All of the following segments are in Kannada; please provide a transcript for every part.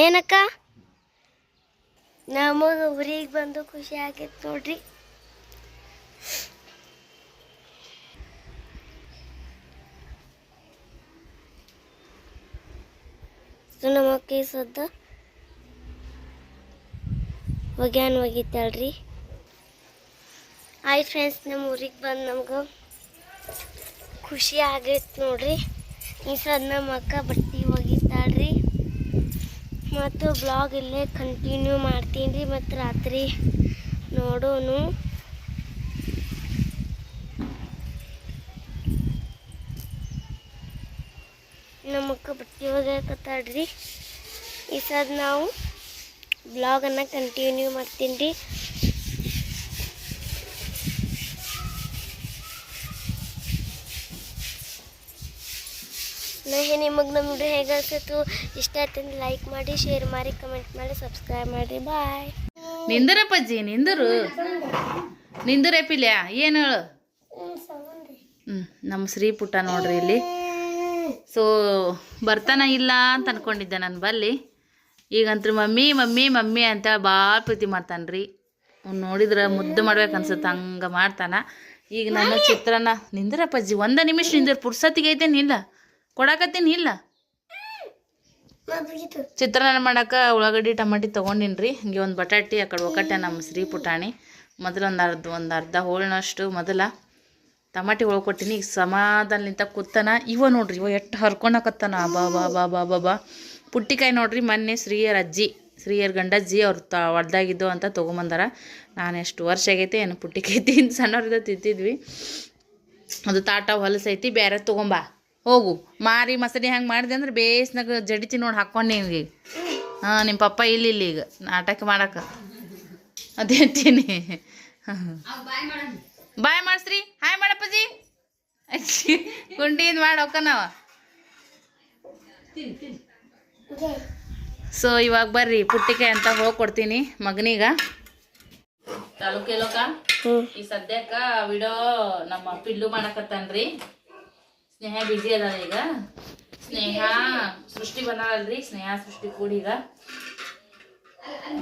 ಏನಕ್ಕ? ನಮಗೆ ಊರಿಗೆ ಬಂದು ಖುಷಿ ಆಗೈತೆ ನೋಡ್ರಿ. ನಮ್ಮಕ್ಕ ಸದ್ದ ಒಗ್ಯಾನ್ ಒಗಿತಾಳ್ರಿ. ಆಯ್ತು ಫ್ರೆಂಡ್ಸ್ ನಮ್ಮ ಊರಿಗೆ ಬಂದು ನಮ್ಗೆ ಖುಷಿ ಆಗೈತೆ ನೋಡ್ರಿ. ಈ ಸದ್ ನಮ್ಮ ಅಕ್ಕ ಬಟ್ಟೆ ಒಗಿತಾಳ್ರಿ. ಮತ್ತು ಬ್ಲಾಗ್ ಇಲ್ಲೇ ಕಂಟಿನ್ಯೂ ಮಾಡ್ತೀನಿ ರೀ ಮತ್ತು ರಾತ್ರಿ ನೋಡೋನು. ನಮ್ಮಕ್ಕ ಬಟ್ಟೆ ಒಗ್ಯಾಕತ್ತಾಳ್ರಿ. ಈ ಸದ್ ನಾವು ಬ್ಲಾಗನ್ನು ಕಂಟಿನ್ಯೂ ಮಾಡ್ತೀನಿ ರೀ. ನಹಿ ನಿಮಗೆ ನಮ್ಮ ವಿಡಿಯೋ ಹೇಗೆ ಅನ್ಸುತ್ತು? ಇಷ್ಟ ಆಯ್ತಂದ್ರೆ ಲೈಕ್ ಮಾಡಿ ಶೇರ್ ಮಾಡಿ ಕಮೆಂಟ್ ಮಾಡಿ ಸಬ್ಸ್ಕ್ರೈಬ್ ಮಾಡಿ. ಬಾಯ್ ನಿಂದರಪ್ಪಜ್ಜಿ ನಿಂದರು. ನಿಂದರೇ ಪಿಲ್ಯ ಏನು ಹೇಳು? ಹ್ಞೂ ನಮ್ಮ ಶ್ರೀ ಪುಟ್ಟ ನೋಡ್ರಿ ಇಲ್ಲಿ. ಸೊ ಬರ್ತಾನ ಇಲ್ಲ ಅಂತ ಅನ್ಕೊಂಡಿದ್ದೆ ನಾನು ಬಲ್ಲಿ. ಈಗಂತೂ ಮಮ್ಮಿ ಮಮ್ಮಿ ಮಮ್ಮಿ ಅಂತ ಭಾಳ ಪ್ರೀತಿ ಮಾಡ್ತಾನೆ ಅವ್ನು ನೋಡಿದ್ರೆ ಮುದ್ದು ಮಾಡ್ಬೇಕು ಅನ್ಸುತ್ತೆ ಹಂಗೆ ಮಾಡ್ತಾನ. ಈಗ ನನ್ನ ಚಿತ್ರನ ನಿಂದ್ರಪ್ಪಜ್ಜಿ ಒಂದು ನಿಮಿಷ ನಿಂದಿರ ಪುರ್ಸತ್ತಿಗೆ ಐತೇನಿಲ್ಲ ಇಲ್ಲ? ಕೊಡಾಕತ್ತೀನಿ, ಇಲ್ಲ. ಚಿತ್ರಾನ್ನ ಮಾಡಕ್ಕೆ ಉಳ್ಳಾಗಡ್ಡಿ, ಟಮಾಟಿ ತೊಗೊಂಡಿನಿ ರೀ ಹಿಂಗೆ ಒಂದು ಬಟಾಟಿ, ಆ ಕಡೆ ಒಕ್ಕಟ್ಟೆ ನಮ್ಮ ಶ್ರೀ ಪುಟಾಣಿ. ಮೊದಲು ಒಂದು ಅರ್ಧ ಒಂದು ಅರ್ಧ ಹೋಳಿನಷ್ಟು ಮೊದಲ ಟಮಾಟಿ ಹೋಳು ಕೊಟ್ಟಿನಿ. ಈಗ ಸಮಾಧಾನಲಿಂತ ಕೂತಾನ. ಇವ ನೋಡ್ರಿ, ಇವ ಎಷ್ಟು ಹರ್ಕೊಳಕತ್ತಾನ ಬಾ ಬಾ ಬಾ ಬಾ ಬಾ ಬಾ ಪುಟ್ಟಿಕಾಯಿ ನೋಡ್ರಿ, ಮೊನ್ನೆ ಶ್ರೀಯರ ಅಜ್ಜಿ, ಶ್ರೀಯರ ಗಂಡಜ್ಜಿ ಅವ್ರು ತ ಹೊಡ್ದಾಗಿದ್ದು ಅಂತ ತೊಗೊಂಬಂದಾರ. ನಾನು ಎಷ್ಟು ವರ್ಷ ಆಗೈತೆ, ಏನು ಪುಟ್ಟಿಕಾಯಿ ತಿಂದು ಸಣ್ಣವ್ರದ್ದು ತಿಂತಿದ್ವಿ. ಅದು ತಾಟ ಹೊಲಸೈತಿ ಬೇರೆ ತೊಗೊಂಬಾ. ಹೋಗು. ಮಾರಿ ಮಸಡಿ ಹಂಗೆ ಮಾಡಿದೆ ಅಂದ್ರೆ ಬೇಸ್ನಾಗ ಜಡಿತಿ ನೋಡಿ ಹಾಕ್ಕೊಂಡು ನಿನಗೆ ಹಾಂ ನಿಮ್ಮ ಪಪ್ಪ ಇಲ್ಲಿ ಇಲ್ಲಿ ಈಗ. ನಾಟಕ ಮಾಡಕ್ಕೆ ಅದೇ ಅಂತೀನಿ. ಬಾಯ್ ಮಾಡಿಸ್ರಿ. ಹಾಯ್ ಮಾಡಪ್ಪಜಿ ಗುಂಡಿಯಿಂದ ಮಾಡಿ ನಾವು. ಸೊ ಇವಾಗ ಬರ್ರಿ ಪುಟ್ಟಿಕೆ ಅಂತ ಹೋಗಿ ಕೊಡ್ತೀನಿ ಮಗನಿಗ. ತಾಲೂಕೆಲೋಕ? ಈ ಸದ್ಯಕ್ಕ ವಿಡಿಯೋ ನಮ್ಮ ಪಿಲ್ಲು ಮಾಡಕತ್ತಾನ್ರಿ. ಸ್ನೇಹ ಬಿಜಿ ಅದ ಈಗ. ಸ್ನೇಹ ಸೃಷ್ಟಿ ಬಂದಾಳಲ್ರಿ ಸ್ನೇಹ ಸೃಷ್ಟಿ ಕೂಡಿ ಈಗ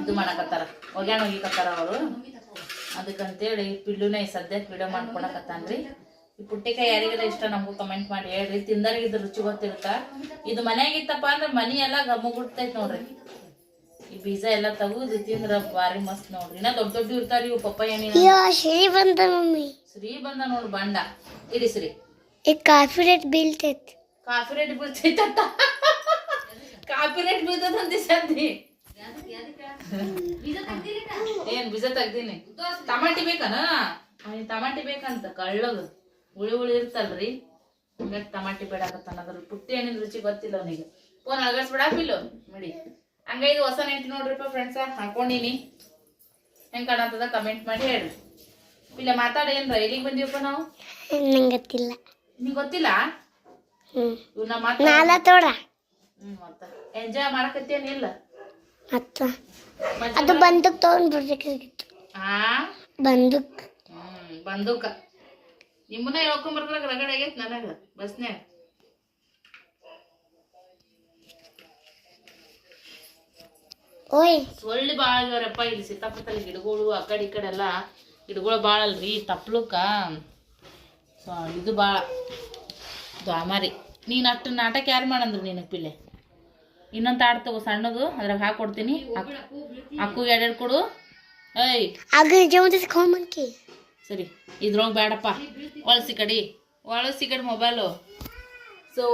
ಇದು ಮಾಡಕತ್ತಾರ. ಒಗ್ಯಾಣ ಒಗಿಕತ್ತಾರ ಅವರು. ಅದಕ್ಕಂತೇಳಿ ಪಿಲ್ಲುನೇ ಸದ್ಯಕ್ಕೆ ವಿಡಿಯೋ ಮಾಡ್ಕೊಳಕತ್ತಾನ್ರಿ. ಈ ಪುಟ್ಟಿಕಾಯಿ ಯಾರಿಗಾರ ಇಷ್ಟ ನಮಗೂ ಕಮೆಂಟ್ ಮಾಡಿ ಹೇಳ್ರಿ. ತಿಂದರಿಗೆ ಇದ್ರ ರುಚಿ ಗೊತ್ತಿರುತ್ತ. ಇದು ಮನೆಯಾಗಿತ್ತಪ್ಪ ಅಂದ್ರೆ ಮನಿ ಎಲ್ಲ ಗಮ್ಮಗುಡ್ತೈತಿ ನೋಡ್ರಿ. ಈ ಬೀಜ ಎಲ್ಲ ತೆಗೆದು ತಿಂದ್ರ ಬಾರಿ ಮಸ್ತ್ ನೋಡ್ರಿ. ಇನ್ನ ದೊಡ್ಡ ದೊಡ್ಡ ಇರ್ತಾರ ಇವು ಪಪ್ಪ ಏನಿಲ್ಲ ಶ್ರೀ ಬಂದ ನೋಡ್ರಿ ಬಂದ ಬಂಡ. ಇಡಿ ಶ್ರೀ ಈಗ ಕಾಫಿ ರೇಟ್ ಬೀಳ್ತೈತಿ ಕಾಫಿ ರೇಟ್ ಬೀಳ್ತೈತಂತ ಕಾಫಿ ರೇಟ್ ಬೀಳ್ತದಂತ ಸಂದಿ ಏನ್ ಬೀಜ ತೆಗ್ದೀನಿ ಟಮಾಟಿ ಬೇಕನ ಟಮಾಟಿ ಬೇಕಂತ ಕಳ್ಳದು. ಹುಳಿ ಹುಳಿ ಇರ್ತಲ್ರಿ. ಹಂಗಾಗಿ ಟಮಾಟಿ ಬೇಡಾಕತ್ತಾನ ಅದ್ರ ಪುಟ್ಟಿ ಹಣ್ಣಿನ ರುಚಿ ಗೊತ್ತಿಲ್ಲ ಅವನಿಗೆ. ಫೋನ್ ಅಳಗಡ್ಸ್ಬಿಡಾಕಿಲ್ಲ ನೋಡಿ. ಹಂಗ ಇದು ಹೊಸ ನೆಂಟಿ ನೋಡ್ರಿಪ್ಪ ಫ್ರೆಂಡ್ಸ ಹಾಕೊಂಡಿನಿ. ಹೆಂಗ್ ಕಾಣತ್ತದ? ಕಮೆಂಟ್ ಮಾಡಿ ಹೇಳ್ರಿ. ಇಲ್ಲ ಮಾತಾಡ ಏನ್ರ. ಎಲ್ಲಿಗೆ ಬಂದೀವಪ್ಪ ನಾವು? ನಂಗೆ ಗೊತ್ತಿಲ್ಲ. ನಿಂಗೆ ಗೊತ್ತಿಲ್ಲ? ಹ್ಞೂ ಇವ್ನ ಮಾತಾ ನಾಲ ತೋಡ. ಹ್ಮ್ ಮತ್ತ. ಎಂಜಾಯ್ ಮಾಡಕತ್ತೇನಿಲ್ಲ ಮತ್ತು. ಅದು ಬಂದೂಕ್ ತೊಗೊಂಡು ಬರ್ಬೇಕಾಗಿತ್ತು ಆ? ಬಂದೂಕ್. ಹ್ಮ್ ಬಂದೂಕ. ನಿಮ್ಮನ್ನ ಹೇಳ್ಕೊಂಡ್ ಬರ್ಕೊಳಕ್ ರಗಡ್ ಆಗೈತ್ ನನಗ ಬಸ್ನ್ಯಾಗ. ಓಯ್. ಸೊಳ್ಳಿ ಭಾಳ ಆಗ್ಯಾರಪ್ಪ ಇಲ್ಲಿ ಸೀತಾಪತ್ತಲ್ಲಿ ಗಿಡಗಳು ಆ ಕಡೆ ಈ ಕಡೆ ಎಲ್ಲ ಗಿಡಗಳು ಭಾಳ ಅಲ್ರಿ ತಪ್ಲಕ್ಕ ಇದು ಭಾಳ ದ್ವಾಮಾರಿ ನೀನು ಅಷ್ಟು ನಾಟಕ ಯಾರು ಮಾಡಂದ್ರು ನಿನಗೆ ಪಿಲ್ಲೆ ಇನ್ನೊಂದು ತಾಡ್ ತಗೋ ಸಣ್ಣದು ಅದ್ರಾಗ ಹಾಕೊಡ್ತೀನಿ ಅಕ್ಕು ಎರಡೆರಡು ಕೊಡು. ಏಯ್. ಸರಿ ಇದ್ರೊಳಗೆ ಬೇಡಪ್ಪ ಒಳಸಿ ಕಡಿ. ಒಳಸಿ ಕಡಿ ಮೊಬೈಲು. ಸೊ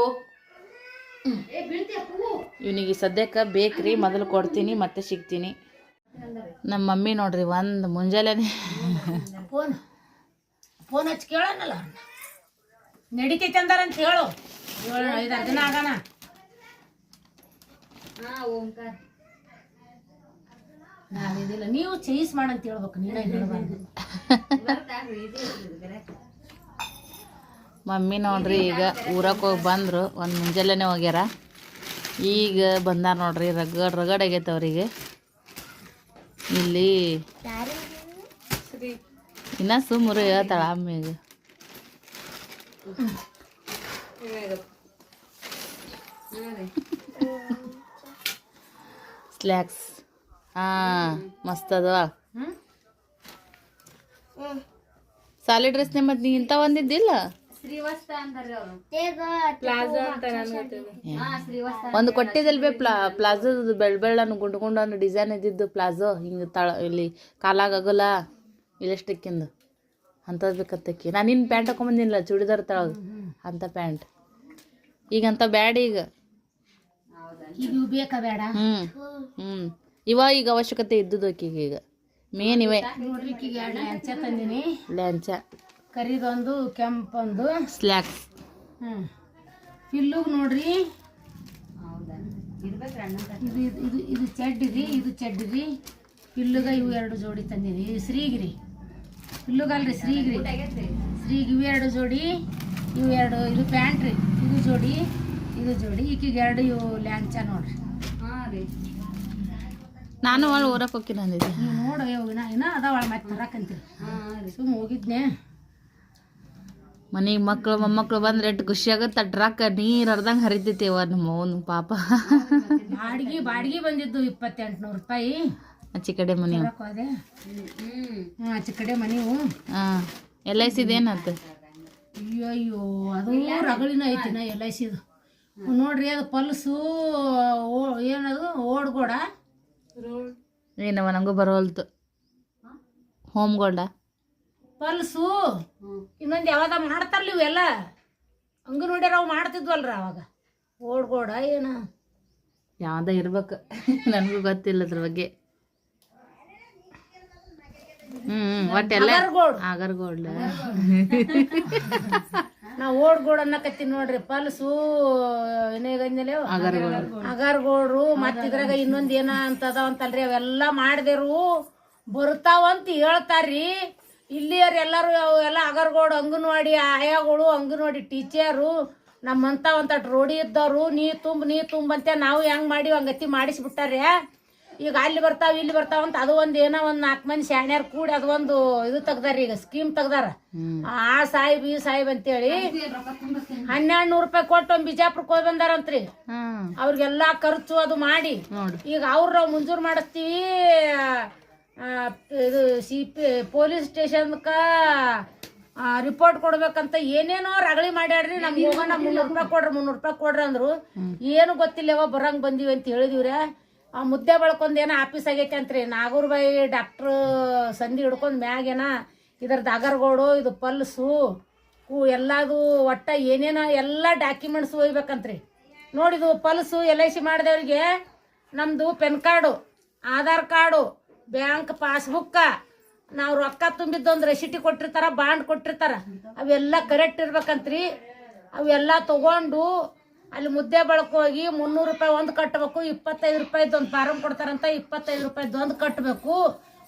ಇವನಿಗೆ ಸದ್ಯಕ್ಕೆ ಬೇಕ್ರಿ ಮೊದಲು ಕೊಡ್ತೀನಿ ಮತ್ತೆ ಸಿಗ್ತೀನಿ. ನಮ್ಮ ಮಮ್ಮಿ ನೋಡ್ರಿ ಒಂದು ಮುಂಜಾನೆ ಫೋನ್ ಹಚ್ಚಿ ಕೇಳೋಣಲ್ಲ ನಡಿತೈತೆ ಅಂದಾರ ಅಂತ ಹೇಳು. ಏಳು ಐದಾರು ದಿನ ಆಗಾನ ನಾವಿದಿಲ್ಲ ನೀವು ಚೇಸ್ ಮಾಡಂತ ಹೇಳ್ಬೇಕು. ನೀನ ಹೇಳ್ಬಾರ್ದು. ಮಮ್ಮಿ ನೋಡ್ರಿ ಈಗ ಊರಕ್ಕೆ ಹೋಗಿ ಬಂದರು. ಒಂದು ಮುಂಜಾನೆ ಹೋಗ್ಯಾರ. ಈಗ ಬಂದಾರ ನೋಡ್ರಿ. ರಗಡ್ ರಗಡ್ ಆಗೈತೆ ಅವರಿಗೆ. ಇಲ್ಲಿ ಇನ್ನ ಸುಮ್ಮರು ಹೇಳ್ತಾಳ ಅಮ್ಮಿಗೆ ಸ್ಲ್ಯಾಕ್ಸ್ ಹಾಂ ಮಸ್ತ್ ಅದ ಸಾಲಿ ಡ್ರೆಸ್ ಮತ್ತೆ ನೀ ಇಂಥ ಒಂದಿದ್ದಿಲ್ಲ ಶ್ರೀವಸ್ತ ಅಂತಾರೆ ಅವರು ತೇಗ ಒಂದು ಕೊಟ್ಟಿದ್ದಲ್ ಬೇ ಪ್ಲಾ ಪ್ಲಾಜೋದು ಬೆಳ್ ಬೆಳ್ಳನ್ನು ಗುಂಡು ಗುಂಡನ್ನು ಡಿಸೈನ್ ಇದ್ದಿದ್ದು ಪ್ಲಾಜೋ ಹಿಂಗೆ ತಳ ಇಲ್ಲಿ ಕಾಲಾಗಲ್ಲ ಇಲೆಸ್ಟಿಕ್ಕಿಂದು ಅಂಥದ್ದು ಬೇಕತ್ತಕ್ಕಿ ನಾನು ನಿನ್ನ ಪ್ಯಾಂಟ್ ಹಾಕೊಂಬಂದಿಲ್ಲ ಚೂಡಿದಾರ್ ತಳಗೆ. ಅಂಥ ಪ್ಯಾಂಟ್. ಈಗ ಅಂತ ಬ್ಯಾಡ ಈಗ. ಈಗ ಬೇಕಾ ಬೇಡ? ಹ್ಞೂ ಹ್ಞೂ ಇವ ಈಗ ಅವಶ್ಯಕತೆ ಇದ್ದುದು ಆಕಿಗೆ ಈಗ. ಮೇನ್ ಇವೆ. ಲ್ಯಾಂಚ ತಂದಿನಿ. ಲ್ಯಾಂಚ ಕರಿದೊಂದು ಕೆಂಪೊಂದು. ಸ್ಲ್ಯಾಕ್ಸ್ ಹ್ಞೂ ನೋಡ್ರಿ. ಇದು ಇದು- ಇದು ಇದು ಚಡ್ಡಿ ರೀ ಇದು ಚಡ್ಡಿ ರೀ ಪಿಲ್ಲುಗ ಇವು ಎರಡು ಜೋಡಿ ತಂದೀನಿ. ಇದು ಶ್ರೀಗಿರಿ. ಪಿಲ್ಲುಗಲ್ರಿ ಶ್ರೀಗಿರಿ. ಶ್ರೀಗ್ ಇವು ಎರಡು ಜೋಡಿ ಇವು ಎರಡು ಇದು ಪ್ಯಾಂಟ್ ರೀ. ಇದು ಜೋಡಿ ಇದು ಜೋಡಿ. ಈಕಿಗೆ ಎರಡು ಇವು ಲ್ಯಾಂಚ ನೋಡ್ರಿ. ನಾನು ಅವಳು ಊರಕ್ಕೆ ಹೋಗಿ ಅಂದಿದ್ದೆ. ನೀವು ನೋಡು ಇನ್ನ ಅದ ಅವಳು ಮತ್ತೆ ತರಕಂತೀರಿ. ಸುಮ್ಮ ಹೋಗಿದ್ನೆ. ಮನೆಗೆ ಮಕ್ಕಳು ಮೊಮ್ಮಕ್ಕಳು ಬಂದ್ರೆ ಎಷ್ಟು ಖುಷಿ ಆಗುತ್ತೆ. ಅಡ್ರಾಕ ನೀರು ಹರ್ದಂಗೆ ಹರಿತೈತಿ ನಮ್ಮ ಅವನು ಪಾಪ. ಬಾಡಿಗೆ ಬಾಡಿಗೆ ಬಂದಿದ್ದು ಇಪ್ಪತ್ತೆಂಟು ನೂರು ರೂಪಾಯಿ. ಆಚೆ ಕಡೆ ಮನೆ ಆಚೆ ಕಡೆ ಮನೆವು ಹಾಂ ಎಲ್ ಐ ಸಿದು ಏನಂತ? ಅಯ್ಯೋ ಅಯ್ಯೋ ಅದು ರಗಳಿನ ಐತಿನ ಎಲ್ ಐ ಸಿದು ನೋಡ್ರಿ ಅದು ಪಲ್ಸು ಓ- ಏನದು ಓಡ್ಗೋಡ? ಏನವ ನಂಗೂ ಬರೋಲ್ತು ಹೋಮ್ ಗೋಲ್ಡ ಪಲ್ಸು ಇನ್ನೊಂದು ಯಾವ್ದ ಮಾಡ್ತಾರಲ್ಲ ಇವೆಲ್ಲ? ಅಂಗನವಾಡಿಯವ್ರು ಅವು ಮಾಡ್ತಿದ್ವಲ್ರ ಅವಾಗ? ಓಡ್ಗೋಡ ಏನ? ಯಾವ್ದ ಇರ್ಬೇಕು. ನನಗೂ ಗೊತ್ತಿಲ್ಲ ಅದ್ರ ಬಗ್ಗೆ. ಹ್ಞೂ ಒಟ್ಟೆಲ್ಲ ಅಗರ್ಗೋಡ್ ಆಗರ್ ಗೋಲ್ಡ್ ನಾ ಓಡ್ಗೋಡ್ ಅನ್ನಕತ್ತೀನಿ ನೋಡ್ರಿ ಪಲ್ಸು ಏನೇಗಂದಲೇ ಅಗರ್ಗೋಳ್ರು ಮತ್ತ ಇದ್ರಾಗ ಇನ್ನೊಂದ್ ಏನ ಅಂತ ಅದಾವ ಅಂತಲ್ರಿ ಅವೆಲ್ಲ ಬರ್ತಾವ ಬರ್ತಾವಂತ ಹೇಳ್ತಾರ್ರಿ. ಇಲ್ಲಿಯರ್ ಎಲ್ಲಾರು ಎಲ್ಲ ಅಗರ್ಗೋಡ್ ಅಂಗನವಾಡಿ ಆಯಾಗಳು ಅಂಗನವಾಡಿ ಟೀಚರು ನಮ್ಮಂತ ಒಂತ ರೋಡಿ ಇದ್ದವ್ರು ನೀ ತುಂಬ ನೀ ತುಂಬ ಅಂತ ನಾವು ಹೆಂಗ್ ಮಾಡಿ ಹಂಗತಿ ಮಾಡಿಸ್ಬಿಟ್ಟಾರ್ರಿ ಈಗ ಅಲ್ಲಿ ಬರ್ತಾವ ಇಲ್ಲಿ ಬರ್ತಾವ ಅಂತ ಅದು ಒಂದ್ ಏನೋ ಒಂದ್ ನಾಲ್ಕು ಮಂದಿ ಶಾಣ್ಯಾರ್ ಕೂಡಿ ಅದು ಒಂದು ಇದು ತೆಗ್ದಾರ ಈಗ ಸ್ಕೀಮ್ ತೆಗ್ದಾರ. ಆ ಸಾಹೇಬ್ ಈ ಸಾಹೇಬ್ ಅಂತೇಳಿ ಹನ್ನೆರಡು ನೂರು ರೂಪಾಯಿ ಕೊಟ್ಟು ಒಂದ್ ಬಿಜಾಪುರಕ್ಕೆ ಹೋಗಿ ಬಂದಾರಂತ್ರಿ. ಅವ್ರಿಗೆಲ್ಲಾ ಖರ್ಚು ಅದು ಮಾಡಿ. ನೋಡು. ಈಗ ಅವ್ರ ನಾವು ಮುಂಜೂರು ಮಾಡಿಸ್ತೀವಿ ಇದು ಸಿ ಪಿ ಪೊಲೀಸ್ ಸ್ಟೇಷನ್ಕ ರಿಪೋರ್ಟ್ ಕೊಡ್ಬೇಕಂತ ಏನೇನೋ ರಗಳಿ ಮಾಡ್ಯಾಡ್ರಿ ನಮ್ಗೆ ಹೋಗೋಣ ಮುನ್ನೂರು ರೂಪಾಯಿ ಕೊಡ್ರಿ ಮುನ್ನೂರು ರೂಪಾಯಿ ಕೊಡ್ರಿ ಅಂದ್ರು. ಏನು ಗೊತ್ತಿಲ್ಲವ ಬರಂಗ್ ಬಂದೀವಿ ಅಂತ ಹೇಳಿದಿವ್ರಿ. ಆ ಮುದ್ದೆ ಬಳ್ಕೊಂಡು ಏನೋ ಆಫೀಸ್ ಆಗೈತೆ ನಾಗೂರ್ ಬಾಯಿ ಡಾಕ್ಟ್ರ್ ಸಂಧಿ ಹಿಡ್ಕೊಂಡು ಮ್ಯಾಗೇನ ಇದರ ಅಗರ್ಗೋಡು, ಇದು ಪಲ್ಸು ಹೂ ಎಲ್ಲದು ಒಟ್ಟ ಏನೇನೋ ಎಲ್ಲ ಡಾಕ್ಯುಮೆಂಟ್ಸ್ ಒಯ್ಬೇಕಂತ್ರಿ. ನೋಡಿದು ಪಲ್ಸು, ಎಲ್ ಐ ಸಿ ಮಾಡಿದವ್ರಿಗೆ ನಮ್ಮದು PAN card, Aadhaar card, bank ಪಾಸ್ಬುಕ್ಕ, ನಾವು ರೊಕ್ಕ ತುಂಬಿದ್ದೊಂದು ರೆಸಿಟಿ ಕೊಟ್ಟಿರ್ತಾರ, ಬಾಂಡ್ ಕೊಟ್ಟಿರ್ತಾರ, ಅವೆಲ್ಲ ಕರೆಕ್ಟ್ ಇರ್ಬೇಕಂತ್ರಿ. ಅವೆಲ್ಲ ತಗೊಂಡು ಅಲ್ಲಿ ಮುದ್ದೆ ಬಳಕ ಹೋಗಿ ಮುನ್ನೂರು ರೂಪಾಯಿ ಒಂದು ಕಟ್ಟಬೇಕು ಇಪ್ಪತ್ತೈದು ರೂಪಾಯಿದು ಒಂದು ಫಾರಮ್ ಕೊಡ್ತಾರಂತ ಇಪ್ಪತ್ತೈದು ರೂಪಾಯಿದು ಒಂದು ಕಟ್ಟಬೇಕು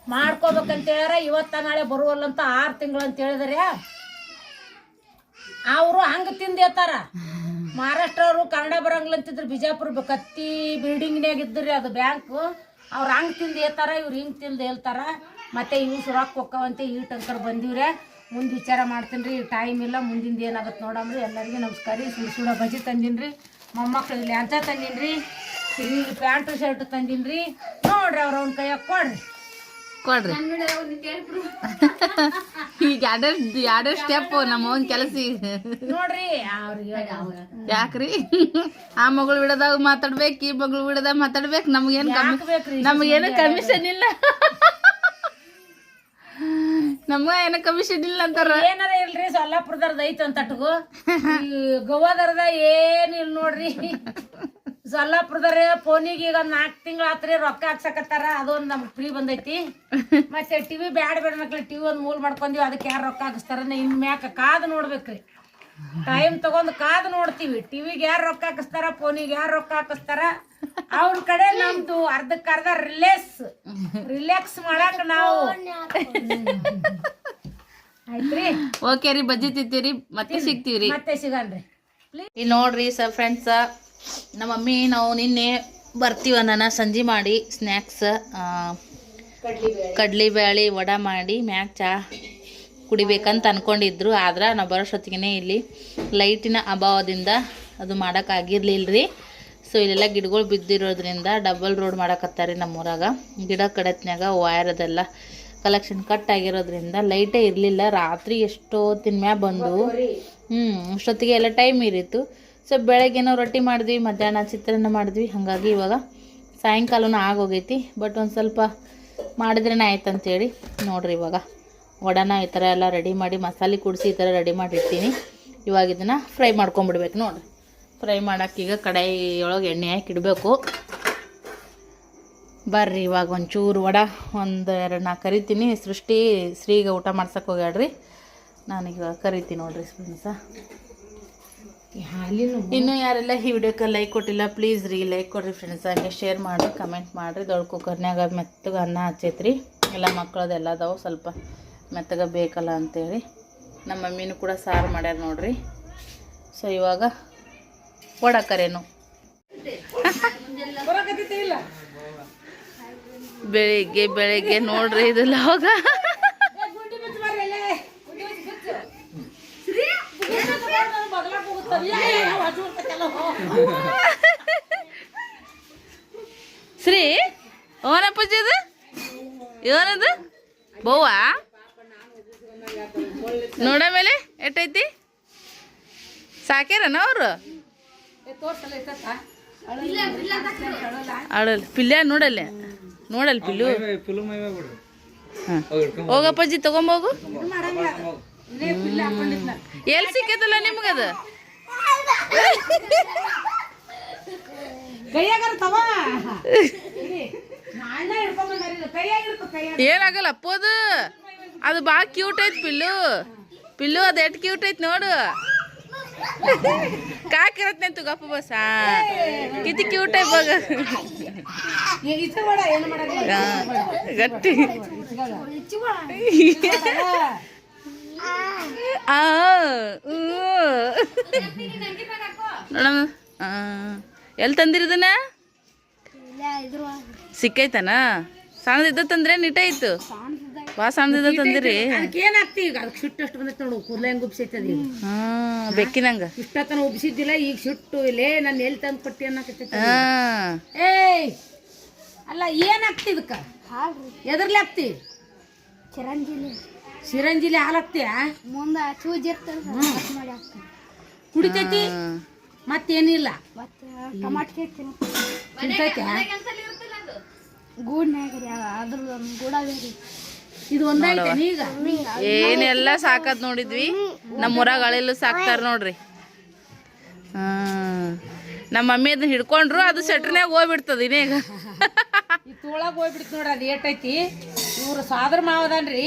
ಮಾಡ್ಕೋಬೇಕಂತ ಹೇಳ್ಯಾರ ಇವತ್ತ ನಾಳೆ ಬರುವಲ್ಲಂತ ಆರು ತಿಂಗಳು ಅಂತ ಹೇಳಿದ್ರೆ. ಅವರು ಹಂಗೆ ತಿಂದೇತಾರ ಮಹಾರಾಷ್ಟ್ರ ಅವರು ಕನ್ನಡ ಬರಂಗಿಲ್ಲ ಅಂತಿದ್ರು ಬಿಜಾಪುರ ಕತ್ತಿ ಬಿಲ್ಡಿಂಗ್ನಾಗ ಇದ್ರಿ ಅದು ಬ್ಯಾಂಕ್ ಅವ್ರು ಹಂಗೆ ತಿಂದು ಹೇಳ್ತಾರ, ಇವ್ರು ಹಿಂಗೆ ತಿಂದು ಹೇಳ್ತಾರ. ಮತ್ತೆ ಇವು ಸುರಾಕ್ ಹೊಕ್ಕವಂತೆ, ಈ ಟಂಕರ್ ಬಂದಿವ್ರೆ. ಮುಂದೆ ವಿಚಾರ ಮಾಡ್ತೀನಿ ರೀ ಟೈಮ್ ಇಲ್ಲ ಮುಂದಿಂದ ಏನಾಗುತ್ತೆ ನೋಡಮ್ರಿ. ಎಲ್ಲರಿಗೂ ನಮಸ್ಕಾರ ರೀ. ಸುಳ್ಳು ಸುಡ ಬಜಿ ರೀ ಮೊಮ್ಮಕ್ಳು ಇಲ್ಲಿ ಅಂತ ರೀ ಇಲ್ಲಿ ಪ್ಯಾಂಟು ಶರ್ಟ್ ರೀ ನೋಡ್ರಿ ಅವ್ರ ಅವ್ನ ಕೈಯಾಗ ಕೊಡ್ರಿ. ಕೊಡ್ರಿ. ಈಗ ಎರಡೇ ಎರಡೇ ಸ್ಟೆಪ್ ನಮ್ಮ ಅವನ ಕೆಲಸ. ನೋಡ್ರಿ ಅವ್ರಿಗೆ ಯಾಕ್ರಿ? ಆ ಮಗಳು ಬಿಡದಾಗ ಮಾತಾಡ್ಬೇಕು ಈ ಮಗಳು ಬಿಡದಾಗ ಮಾತಾಡ್ಬೇಕು. ನಮ್ಗೇನು ಕಮ್ಮಿ ನಮಗೇನು ಕಮಿಷನ್ ಇಲ್ಲ. ನಮ್ಗ ಏನ ಕಮಿಷನ್ ಇಲ್ಲ ಅಂತಾರ ಏನಾರ ಇಲ್ರಿ ಸೊಲ್ಲಾಪುರದವ್ರದ್ದು ಐತ ಅಂತ ಈ ಈ ಗೋವಾದರ್ದ ಏನಿಲ್ಲ ನೋಡ್ರಿ. ಸೊಲ್ಲಾಪುರದಾರ ಫೋನಿಗೆ ಈಗ ಒಂದ್ ನಾಲ್ಕು ತಿಂಗಳ ಆತ್ರಿ ರೊಕ್ಕ ಹಾಕ್ಸಕತ್ತಾರ, ಅದೊಂದು ನಮ್ಗೆ ಫ್ರೀ ಬಂದೈತಿ. ಮತ್ತೆ ಟಿವಿ ಬ್ಯಾಡ ಬೇಡ ಮಕ್ಳು ಟಿವಿ ಒಂದ್ ಮೂಲ್ ಮಾಡ್ಕೊಂದಿವಿ, ಅದಕ್ಕೆ ಯಾರು ರೊಕ್ಕ ಹಾಕಿಸ್ತಾರ ಇನ್ ಮ್ಯಾಕ ಕಾದ್ ನೋಡ್ಬೇಕ್ರಿ. ಟೈಮ್ ತಗೊಂಡ್ ಕಾದ್ ನೋಡ್ತೀವಿ. ಟಿವಿಗೆ ಯಾರು ರೊಕ್ಕ ಹಾಕಿಸ್ತಾರ, ಫೋನಿಗೆ ಯಾರು ರೊಕ್ಕ ಹಾಕಿಸ್ತಾರ ಅವ್ರ ಕಡೆ ನಮ್ದು ಅರ್ಧಕ್ಕೆ ಅರ್ಧ ರಿಲ್ಯಾಕ್ಸ್ ರಿಲ್ಯಾಕ್ಸ್ ಮಾಡಕ್ ನಾವು. ಆಯ್ತ್ರಿ? ಓಕೆ ರೀ ಬಜ್ಜಿ ಮತ್ತೆ ಸಿಗ್ತೀವ್ರಿ. ಮತ್ತೆ ಸಿಗನ್ರಿ ಇಲ್ಲಿ ನೋಡ್ರಿ ಸರ್ ಫ್ರೆಂಡ್ಸ ನಮ್ಮ ಮಮ್ಮಿ ನಾವು ನಿನ್ನೆ ಬರ್ತೀವ ನಾನು ಸಂಜೆ ಮಾಡಿ ಸ್ನ್ಯಾಕ್ಸ್ ಕಡ್ಲಿ ಬೇಳೆ ವಡ ಮಾಡಿ ಮ್ಯಾಗ ಚಾ ಕುಡಿಬೇಕಂತ ಅನ್ಕೊಂಡಿದ್ರು. ಆದ್ರೆ ನಾವು ಬರೋಷ್ಟೊತ್ತಿಗೆ ಇಲ್ಲಿ ಲೈಟಿನ ಅಭಾವದಿಂದ ಅದು ಮಾಡೋಕ್ಕಾಗಿರ್ಲಿಲ್ಲ ರೀ ಸೊ ಇಲ್ಲೆಲ್ಲ ಗಿಡಗಳು ಬಿದ್ದಿರೋದ್ರಿಂದ ಡಬಲ್ ರೋಡ್ ಮಾಡಕತ್ತಾರೆ ನಮ್ಮೂರಾಗ. ಗಿಡ ಕಡತ್ನಾಗ ಅದೆಲ್ಲ ಕಲೆಕ್ಷನ್ ಕಟ್ ಆಗಿರೋದ್ರಿಂದ ಲೈಟೇ ಇರಲಿಲ್ಲ. ರಾತ್ರಿ ಎಷ್ಟೊತ್ತಿನ ಮ್ಯಾಗ ಬಂದು ಹ್ಞೂ ಅಷ್ಟೊತ್ತಿಗೆ ಎಲ್ಲ ಟೈಮ್ ಇರಿತ್ತು ಸೊ ಬೆಳಗ್ಗೆನೋ ರೊಟ್ಟಿ ಮಾಡಿದ್ವಿ, ಮಧ್ಯಾಹ್ನ ಚಿತ್ರಾನ್ನ ಮಾಡಿದ್ವಿ. ಹಾಗಾಗಿ ಇವಾಗ ಸಾಯಂಕಾಲನೂ ಆಗೋಗೈತಿ. ಬಟ್ ಒಂದು ಸ್ವಲ್ಪ ಮಾಡಿದ್ರೇ ಆಯ್ತು ಅಂತೇಳಿ ನೋಡ್ರಿ ಇವಾಗ. ವಡನ ಈ ಥರ ಎಲ್ಲ ರೆಡಿ ಮಾಡಿ, ಮಸಾಲೆ ಕುಡಿಸಿ ಈ ಥರ ರೆಡಿ ಮಾಡಿರ್ತೀನಿ ಇವಾಗ ಇದನ್ನು ಫ್ರೈ ಮಾಡ್ಕೊಂಬಿಡ್ಬೇಕು ನೋಡ್ರಿ. ಫ್ರೈ ಮಾಡಕ್ಕೆ ಈಗ ಕಡಾಯಿಯೊಳಗೆ ಒಳಗೆ ಎಣ್ಣೆ ಹಾಕಿ ಇಡಬೇಕು. ಬರ್ರಿ ಇವಾಗ ಒಂಚೂರು ವಡ ಒಂದು ಎರಡು ನಾ ಕರಿತೀನಿ. ಸೃಷ್ಟಿ ಶ್ರೀಗೆ ಊಟ ಮಾಡ್ಸಕ್ಕೆ ಹೋಗ್ಯಾಡ್ರಿ ನಾನೀಗ ಕರಿತೀನಿ ನೋಡ್ರಿ ಫ್ರೆಂಡ್ಸ ಇನ್ನೂ ಇನ್ನು ಯಾರೆಲ್ಲ ಈ ವಿಡಿಯೋಕ್ಕೆ ಲೈಕ್ ಕೊಟ್ಟಿಲ್ಲ ಪ್ಲೀಸ್ ರೀ ಲೈಕ್ ಕೊಡ್ರಿ ಫ್ರೆಂಡ್ಸ್ ಹಂಗೆ ಶೇರ್ ಮಾಡಿರಿ ಕಮೆಂಟ್ ಮಾಡಿರಿ. ದೊಡ್ಡ ಕುಕ್ಕರ್ನಾಗ ಮೆತ್ತಗೆ ಅನ್ನ ಹಚ್ಚೈತ್ರಿ. ಎಲ್ಲ ಮಕ್ಕಳದೆಲ್ಲ ಅದಾವೆ ಸ್ವಲ್ಪ ಮೆತ್ತಗೆ ಬೇಕಲ್ಲ ಅಂತೇಳಿ. ನಮ್ಮ ಮಮ್ಮಿನೂ ಕೂಡ ಸಾರು ಮಾಡ್ಯಾರ ನೋಡ್ರಿ. ಸೊ ಇವಾಗ ಒಡಕರೇನು ಇಲ್ಲ ಬೆಳಿಗ್ಗೆ ಬೆಳಿಗ್ಗೆ ನೋಡ್ರಿ ಇದು ಹೋಗ ಶ್ರೀ ಓನಪ್ಪಜ್ಜಿ ಇದು ಏನದು ಬೋವಾ? ನೋಡ ಮೇಲೆ ಎಟ್ಟೈತಿ? ಸಾಕ್ಯಾರನ ಅವರು? ಆಡಲ್ ಪಿಲ್ಯ ನೋಡಲ್ಲ? Nodal pill? ಹೋಗಪ್ಪಾಜಿ ತಗೊಂಬೋಗು ಎಲ್ಲಿ ಸಿಕ್ಕೈತಲ್ಲ ನಿಮ್ಗದ? ಏನಾಗಲ್ಲ ಅಪ್ಪೋದು. ಅದು ಭಾಳ ಕ್ಯೂಟ್ ಐತ್ ಪಿಲ್ಲು. ಪಿಲ್ಲು ಅದು ಎಷ್ಟು ಕ್ಯೂಟ್ ಐತ್ ನೋಡು. ಕಾಕಿರತ್ನೆ ತುಗಪ್ಪ ಬಸ್. ಹಾ ಕಿತಿ ಕ್ಯೂಟ್ ಹಾ, ಗಟ್ಟಿ. ನೋಡಮ್ಮ. ಎಲ್ಲಿ ತಂದಿರದನ ಸಿಕ್ಕೈತನ? ಸಣ್ಣದಿದ್ದ ತಂದ್ರೆ ನಿಟ ಭಾಳ ಸಣ್ಣದಿದ್ದ ತಂದಿರಿ? ಅದಕ್ಕೆ ಏನಾಗ್ತಿ ಈಗ ಅದಕ್ಕೆ ಸಿಟ್ಟು ಅಷ್ಟು ಬಂದೈತೆ ನೋಡು ಕೂದಲ ಹೆಂಗೆ ಉಬ್ಸೈತದ ಈಗ. ಬೆಕ್ಕಿನಂಗ ಇಷ್ಟತನ ಉಬ್ಸಿದ್ದಿಲ್ಲ ಈಗ ಸಿಟ್ಟು ಇಲ್ಲೇ ನಾನು ಎಲ್ಲಿ ತಂದು ಕೊಟ್ಟಿ ಅನ್ನಕತ್ತೈತೆ ಹಾ. ಏಯ್! ಅಲ್ಲ ಏನಾಗ್ತಿ ಇದಕ್ಕ? ಎದರ್ಲಿ ಹಾಕ್ತಿ ಚಿರಂಜೀಲಿ ಸಿರಂಜಿಲಿ ಹಾಲು ಹಾಕ್ತೀಯ? ಮುಂದೆ ಚೂಜ್ ಇರ್ತದೆ ಮಾಡಿ ಹಾಕ್ತೀನಿ. ಕುಡಿತೈತಿ? ಮತ್ತೇನಿಲ್ಲ? ಮತ್ತೆ ಟಮಾಟೆ ತಿಂತೈತಿ ಗೂಡ್ನಾಗ ರೀ ಅದ್ರ ಗೂಡ ಬೇರೆ ಏನೆಲ್ಲ ಸಾಕದ್ ನೋಡಿದ್ವಿ. ನಮ್ಮ ಊರಾಗ ಅಳೆಲ್ಲ ಸಾಕ್ತಾರ ನೋಡ್ರಿ. ಹಾ. ನಮ್ಮ ಮಮ್ಮಿ ಅದನ್ನ ಹಿಡ್ಕೊಂಡ್ರು ಅದು ಸೆಟ್ರನ್ಯಾಗ ಹೋಗ್ಬಿಡ್ತದ ಇನ್ನೇಗ. ತೋಳಾಗ ಹೋಗ್ಬಿಡ್ತು ನೋಡ್ರಿ ಅದು ಏಟೈತಿ ಇವ್ರು ಸಾದ್ರ ಮಾವದನ್ರಿ.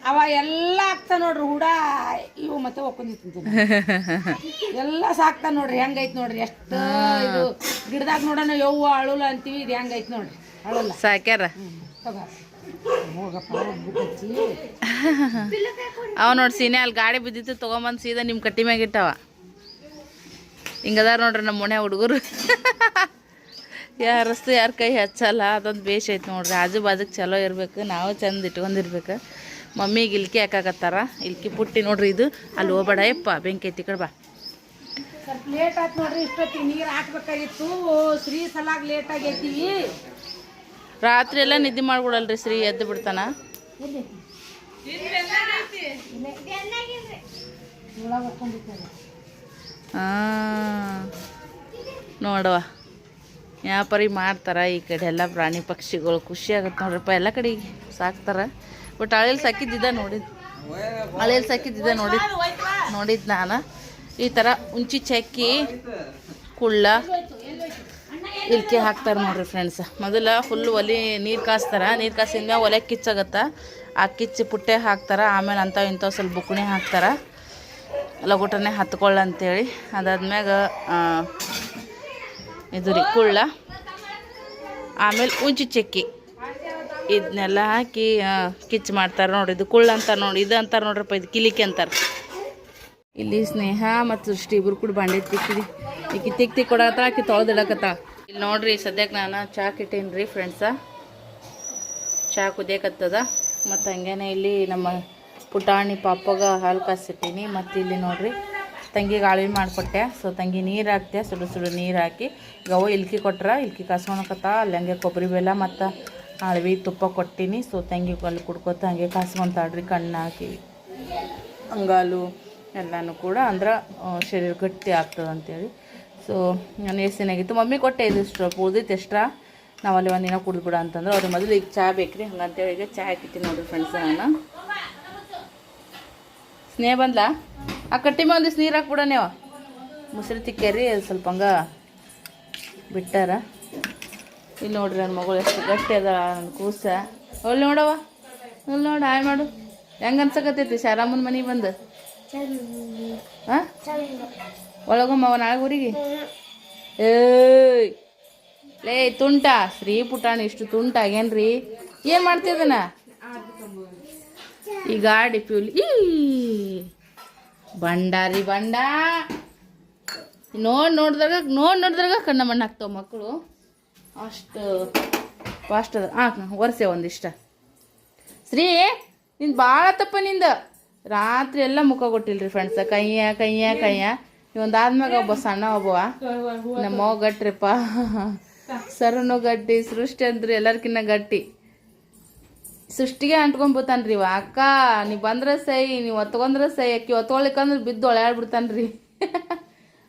ಅವ ಎಲ್ಲ ಆಗ್ತಾ ನೋಡ್ರಿ ಹುಡ. ಇವು ಮತ್ತೆ ಒಕ್ಕೊಂದಿತ್ತು ಎಲ್ಲ ಸಾಕ್ತಾ ನೋಡ್ರಿ ಹೆಂಗೈತ್ ನೋಡ್ರಿ ಎಷ್ಟು ಇದು ಗಿಡದಾಗ ನೋಡೋಣ ಯವ್ವ ಅಳುಲ ಅಂತೀವಿ ಇದು ಹೆಂಗೈತ್ ನೋಡ್ರಿ ಅಳುಲ. ಸಾಕ್ಯಾರ? ಅವ ನೋಡಿ ಸೀನೆ, ಅಲ್ಲಿ ಗಾಡಿ ಬಿದ್ದಿತ್ತು, ತೊಗೊಂಬಂದು ಸೀದಾ ನಿಮ್ಮ ಕಟ್ಟಿ ಮ್ಯಾಗ ಇಟ್ಟವ. ಹಿಂಗದಾರ ನೋಡ್ರಿ ನಮ್ಮ ಮನೆ ಹುಡುಗರು. ಯಾರ ರಸ್ತೆ, ಯಾರ ಕೈ ಹಚ್ಚಲ್ಲ, ಅದೊಂದು ಬೇಷ್ ಐತೆ ನೋಡ್ರಿ. ಆಜು ಬಾಜುಕ್ ಚಲೋ ಇರ್ಬೇಕು, ನಾವು ಚಂದ ಇಟ್ಕೊಂಡಿರ್ಬೇಕು ಮಮ್ಮಿಗೆ ಇಲ್ಕಿ ಹಾಕಾಕತ್ತಾರ. ಇಲ್ಕಿ ಪುಟ್ಟಿ ನೋಡ್ರಿ ಇದು. ಅಲ್ಲಿ ಹೋಗ್ಬೇಡ, ಯಪ್ಪ, ಬೆಂಕಿ ಐತಿ ಕಡ ಬಾ. ಸ್ವಲ್ಪ ಲೇಟ್ ಆಯ್ತು ನೋಡ್ರಿ, ಇಷ್ಟೊತ್ತಿಗೆ ನೀರು ಹಾಕ್ಬೇಕಾಗಿತ್ತು. ಶ್ರೀ ಸಲಾಗ್ ಲೇಟ್ ಆಗೈತಿ. ರಾತ್ರಿ ಎಲ್ಲ ನಿದ್ದೆ ಮಾಡ್ಬಿಡಲ್ರಿ ಶ್ರೀ, ಎದ್ದು ಬಿಡ್ತಾನ. ನೋಡುವ ವ್ಯಾಪಾರಿ ಮಾಡ್ತಾರ ಈ ಕಡೆ ಎಲ್ಲ ಪ್ರಾಣಿ ಪಕ್ಷಿಗಳು. ಖುಷಿ ಆಗುತ್ತೆ ನೋಡ್ರಪ್ಪ, ಎಲ್ಲ ಕಡೆ ಸಾಕ್ತಾರ. ಬಟ್ ಹಳೇಲಿ ಸಾಕಿದ್ದಿದ್ದ ನೋಡಿದ್ ಹಳೇಲಿ ಸಾಕಿದ್ದಿದ್ದ ನೋಡಿದ್ ನೋಡಿದ್ ನಾನು. ಈ ಥರ ಉಂಚಿ ಚಕ್ಕಿ, ಕುಳ್ಳ ಇಲ್ಕಿ ಹಾಕ್ತಾರೆ ನೋಡ್ರಿ ಫ್ರೆಂಡ್ಸ್ ಮೊದಲ ಫುಲ್ ಒಲೆ ನೀರು ಕಾಸ್ತಾರ. ನೀರು ಕಾಸಿದ ಮ್ಯಾಗ ಒಲೆ ಕಿಚ್ಚಾಗತ್ತೆ. ಆ ಕಿಚ್ಚಿ ಪುಟ್ಟೆ ಹಾಕ್ತಾರ. ಆಮೇಲೆ ಅಂಥವು ಇಂಥವು ಸ್ವಲ್ಪ ಬುಕ್ಣಿ ಹಾಕ್ತಾರ. ಲಗೋಟನೆ ಹತ್ಕೊಳ್ಳಂತೇಳಿ ಅದಾದ್ಮ್ಯಾಗ ಇದು ರೀ, ಕುಳ್ಳ. ಆಮೇಲೆ ಉಂಚಿ ಚಕ್ಕಿ. ಇದನ್ನೆಲ್ಲ ಹಾಕಿ ಕಿಚ್ ಮಾಡ್ತಾರೆ ನೋಡಿ ಇದು ಕುಳ್ಳ ಅಂತಾರೆ ನೋಡಿ ಇದು ಅಂತಾರೆ ನೋಡ್ರಪ್ಪ, ಇದು ಕಿಲಿಕೆ ಅಂತಾರೆ. ಇಲ್ಲಿ ಸ್ನೇಹ ಮತ್ತು ಸೃಷ್ಟಿ ಇಬ್ರು ಕೂಡ ಬಾಂಡೆ ತಿಕ್ಕಿ ಈಕಿ ತಿಕ್ ತಿಕ್ ಕೊಡತ್ತ ಆಕಿ ತೊಳೆದಿಡಕತ್ತ ಇಲ್ಲಿ ನೋಡ್ರಿ, ಸದ್ಯಕ್ಕೆ ನಾನು ಚಾಕ್ ಇಟ್ಟೀನಿ ರೀ ಫ್ರೆಂಡ್ಸ ಚಾ ಕುದಿಯಕತ್ತದ. ಮತ್ತು ಹಂಗೇನೆ ಇಲ್ಲಿ ನಮ್ಮ ಪುಟಾಣಿ ಪಾಪಗ ಹಾಲು ಕಾಸಿಟ್ಟೀನಿ. ಮತ್ತು ಇಲ್ಲಿ ನೋಡ್ರಿ ತಂಗಿಗೆ ಆಳ್ವಿ ಮಾಡಿಕೊಟ್ಟೆ. ಸೊ ತಂಗಿ ನೀರು ಹಾಕ್ತೆ, ಸುಡು ಸುಡು ನೀರು ಹಾಕಿ. ಗವ ಇಲ್ಕಿ ಕೊಟ್ರೆ, ಇಲ್ಕಿ ಕಾಸ್ಕೊಳಕತ್ತ ಅಲ್ಲಿ ಹಂಗೆ ಕೊಬ್ಬರಿ ಬೆಲ್ಲ ಮತ್ತು ಆಳ್ವಿ ತುಪ್ಪ ಕೊಟ್ಟೀನಿ. ಸೊ ತಂಗಿ ಅಲ್ಲಿ ಕುಡ್ಕೊತ ಹಂಗೆ ಕಾಸ್ಕೊತಾಳ್ರಿ ಕಣ್ಣು ಹಾಕಿ. ಅಂಗಾಲು ಎಲ್ಲನೂ ಕೂಡ ಅಂದ್ರೆ ಶರೀರ ಗಟ್ಟಿ ಆಗ್ತದೆ ಅಂತೇಳಿ ಸೊ ನಾನು ಎಷ್ಟು ದಿನಾಗಿತ್ತು ಮಮ್ಮಿ ಕೊಟ್ಟೆ ಇದಿಷ್ಟು ಉಳ್ದಿತ್ತು ಎಷ್ಟ್ರ ನಾವು ಅಲ್ಲಿ ಒಂದಿನ ಕುಡಿದು ಬಿಡ ಅಂತಂದ್ರೆ. ಅವ್ರ ಮೊದಲು ಈಗ ಚಹಾ ಬೇಕ್ರಿ. ಹಂಗಂತೇಳಿ ಈಗ ಚಹಾ ಹಾಕಿತ್ತೀನಿ ನೋಡ್ರಿ ಫ್ರೆಂಡ್ಸ್ ನಾನು. ಸ್ನೇಹ ಬಂದ್ಲಾ? ಆ, ಕಟ್ಟಿ ಒಂದಿಷ್ಟು ನೀರು ಹಾಕ್ಬಿಡ ನೀವು. ಮುಸ್ರಿ ತಿಕ್ಕೇರಿ ಅದು ಸ್ವಲ್ಪ ಹಂಗ ಬಿಟ್ಟಾರ. ಇಲ್ಲಿ ನೋಡ್ರಿ ನನ್ನ ಮಗಳು ಎಷ್ಟು ಗಟ್ಟಿ ಅದ ನನ್ನ ಕೂಸ. ಒಳ್ಳೆ ನೋಡವ ಅಲ್ಲಿ ನೋಡು, ಹಾಯ್ ಮಾಡು. ಹೆಂಗೆ ಅನ್ಸಕತ್ತೈತಿ? ಶಾರಮ್ಮನ ಮನೆಗೆ ಬಂದು. ಹಾಂ ಒಳಗೊಮ್ಮವ ನಾಳೆ ಊರಿಗೆ? ಏಯ್! ಲೇ, ತುಂಟ. ಶ್ರೀ ಪುಟಾಣಿ, ಇಷ್ಟು ತುಂಟ ಆಗೇನ್ರಿ ಏನು ಮಾಡ್ತಿದನ ಈ ಗಾಡಿ ಪ್ಯೂಲಿ ಈ! ಬಂಡಾರಿ ಬಂಡ ನೋಡಿ ನೋಡಿದಾಗ ನೋಡಿ ನೋಡಿದಾಗ ಕಣ್ಣ ಮಣ್ಣು ಹಾಕ್ತಾವ ಮಕ್ಕಳು. ಅಷ್ಟು ಫಾಸ್ಟ್ ಅದ. ಹಾಂ ಒರೆಸೆ ಒಂದಿಷ್ಟ. ಶ್ರೀ ನಿಂದು ಭಾಳ ತಪ್ಪ ನಿಂದ. ರಾತ್ರಿ ಎಲ್ಲ ಮುಖ ಕೊಟ್ಟಿಲ್ರಿ ಫ್ರೆಂಡ್ಸ್ ಕೈಯ ಕೈಯ ಕೈಯ. ಇವೊಂದು ಆದ್ಮ್ಯಾಗ ಒಬ್ಬ ಸಣ್ಣ ಒಬ್ಬವ. ನಮ್ಮ ಗಟ್ರಿಪ್ಪ. ಸರನು ಗಟ್ಟಿ, ಸೃಷ್ಟಿ ಅಂದ್ರಿ ಎಲ್ಲರ್ಕಿನ್ನ ಗಟ್ಟಿ. ಸೃಷ್ಟಿಗೆ ಅಂಟ್ಕೊಂಡ್ಬಿಡ್ತಾನ್ರಿ ಇವ. ಅಕ್ಕ ನೀವು ಬಂದ್ರೆ ಸೈ, ನೀವು ಒತ್ಕೊಂಡ್ರೆ ಸೈ. ಅಕ್ಕಿ ಒತ್ಕೊಳಿಕಂದ್ರೆ ಬಿದ್ದು ಒಳಾಡ್ಬಿಡ್ತಾನ್ರಿ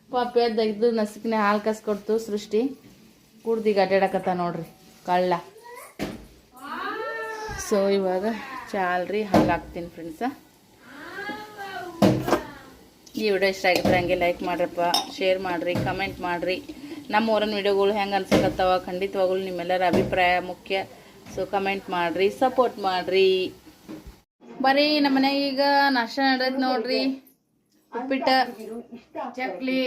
ಪಾಪ ಎದ್ದ ನಸಿಕಿನ ಹಾಲು ಕಸ್ಕೊಡ್ತು ಸೃಷ್ಟಿ. ಕುಡ್ದು ಅಡ್ಡಾಡಕತ್ತ ನೋಡ್ರಿ, ಕಳ್ಳ. ಸೊ ಇವಾಗ ಚಾಲ್ರಿ ಹಾಲು ಹಾಕ್ತೀನಿ ಫ್ರೆಂಡ್ಸ ಈ ವಿಡಿಯೋ ಇಷ್ಟ ಆಗಿದ್ರೆ ಹಂಗೆ ಲೈಕ್ ಮಾಡ್ರಪ್ಪ ಶೇರ್ ಮಾಡಿರಿ ಕಮೆಂಟ್ ಮಾಡಿರಿ. ನಮ್ಮ ಊರಿನ ವಿಡಿಯೋಗಳು ಹೆಂಗೆ ಅನ್ಸಕತ್ತವ ಖಂಡಿತವಾಗ್ಲೂ ನಿಮ್ಮೆಲ್ಲರ ಅಭಿಪ್ರಾಯ ಮುಖ್ಯ. ಸೊ ಕಮೆಂಟ್ ಮಾಡಿರಿ ಸಪೋರ್ಟ್ ಮಾಡಿರಿ. ಬರೀ ನಮ್ಮ ಮನೆಗೆ ಈಗ ನಾಷ್ಟ ನಡೆದೈತೆ ನೋಡ್ರಿ. ಉಪ್ಪಿಟ್ಟು, ಚಕ್ಲಿ,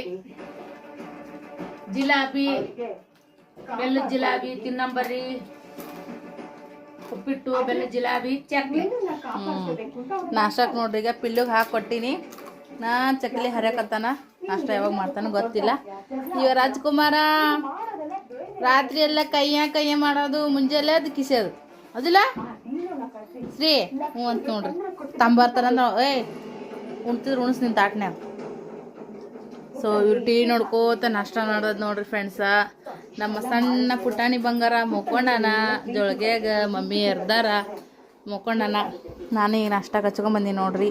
ಜಿಲಾಬಿ ಬೆಲ್ಲದ ಜಿಲಾಬಿ ತಿನ್ನಂಬರ್ರಿ. ಉಪ್ಪಿಟ್ಟು, ಬೆಲ್ಲ ಜಿಲಾಬಿ, ಚಕ್ಲಿ. ನಾಷ್ಟಕ್ಕೆ ನೋಡ್ರಿ, ಈಗ ಪಿಲ್ಲುಗೆ ಹಾಕಿ ಕೊಟ್ಟಿನಿ. ನಾ ಚಕ್ಲಿ ಹರಿಯಕತ್ತಾನ ನಾಷ್ಟ ಯಾವಾಗ ಮಾಡ್ತಾನ ಗೊತ್ತಿಲ್ಲ. ಇವ ರಾಜ್ಕುಮಾರ ರಾತ್ರಿ ಎಲ್ಲ ಕೈಯ ಕೈಯ ಮಾಡೋದು, ಮುಂಜಾನೆ ಅದು ಕಿಸೋದು. ಅದಿಲ್ಲ? ಶ್ರೀ, ಹ್ಞೂ ಅಂತ ನೋಡ್ರಿ. ತಂಬರ್ತಾರಂದ್ರ ಏಯ್, ಉಣ್ತಿದ್ರು ಉಣಿಸ್ ನಿನ್ ತಾಟ್ನ್ಯಾಗ. ಸೊ ಇವ್ರು ಟಿ ನೋಡ್ಕೋತ ನಾಷ್ಟ ಮಾಡೋದು ನೋಡ್ರಿ ಫ್ರೆಂಡ್ಸ ನಮ್ಮ ಸಣ್ಣ ಪುಟಾಣಿ ಬಂಗಾರ ಮುಕ್ಕೊಂಡನ ಜೊಳಗ್ಯಾಗ ಮಮ್ಮಿ ಎರ್ದಾರ. ಮುಕ್ಕೊಂಡನ ನಾನೇ ನಾಷ್ಟ ಕಚ್ಕೊಂಬಂದೀನಿ ನೋಡ್ರಿ.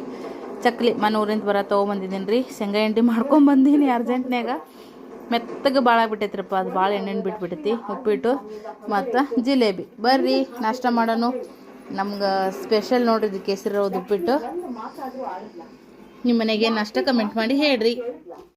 ಚಕ್ಲಿ ಮನೆ ಊರಿಂದ ಬರ ತೊಗೊಂಬಂದಿದ್ದೀನಿ ರೀ ಶೇಂಗಾ ಹಿಂಡಿ ಮಾಡ್ಕೊಂಬಂದೀನಿ ಅರ್ಜೆಂಟ್ನ್ಯಾಗ. ಮೆತ್ತಗೆ ಭಾಳ ಬಿಟ್ಟೈತ್ರಪ್ಪ ಅದು ಭಾಳ ಎಣ್ಣೆಣ್ಣು ಬಿಟ್ಬಿಟ್ಟೈತಿ, ಉಪ್ಪಿಟ್ಟು ಮತ್ತು ಜಿಲೇಬಿ. ಬರ್ರಿ, ನಾಷ್ಟ ಮಾಡೋಣ ನಮ್ಗೆ ಸ್ಪೆಷಲ್ ನೋಡ್ರಿ ಇದು ಕೇಸರಿ ಉಪ್ಪಿಟ್ಟು. ನಿಮ್ಮ ಮನೆಗೆ ನಾಷ್ಟ ಕಮೆಂಟ್ ಮಾಡಿ ಹೇಳ್ರಿ.